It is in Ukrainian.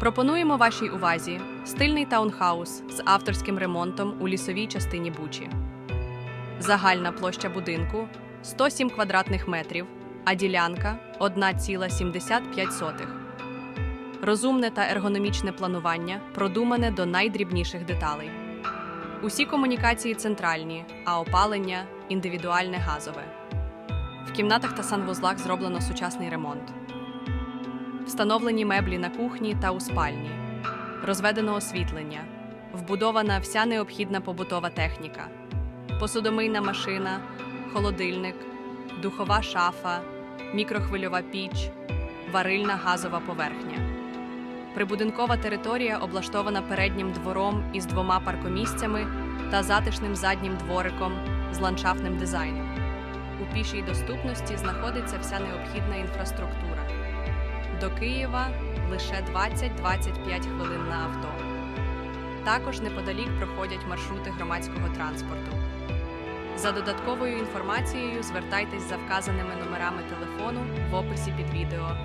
Пропонуємо вашій увазі стильний таунхаус з авторським ремонтом у лісовій частині Бучі. Загальна площа будинку 107 квадратних метрів, а ділянка 1,75. Розумне та ергономічне планування продумане до найдрібніших деталей. Усі комунікації центральні, а опалення індивідуальне газове. В кімнатах та санвузлах зроблено сучасний ремонт. Встановлені меблі на кухні та у спальні, розведено освітлення, вбудована вся необхідна побутова техніка, посудомийна машина, холодильник, духова шафа, мікрохвильова піч, варильна газова поверхня. Прибудинкова територія облаштована переднім двором із двома паркомісцями та затишним заднім двориком з ландшафтним дизайном. У пішій доступності знаходиться вся необхідна інфраструктура. До Києва лише 20-25 хвилин на авто. Також неподалік проходять маршрути громадського транспорту. За додатковою інформацією звертайтесь за вказаними номерами телефону в описі під відео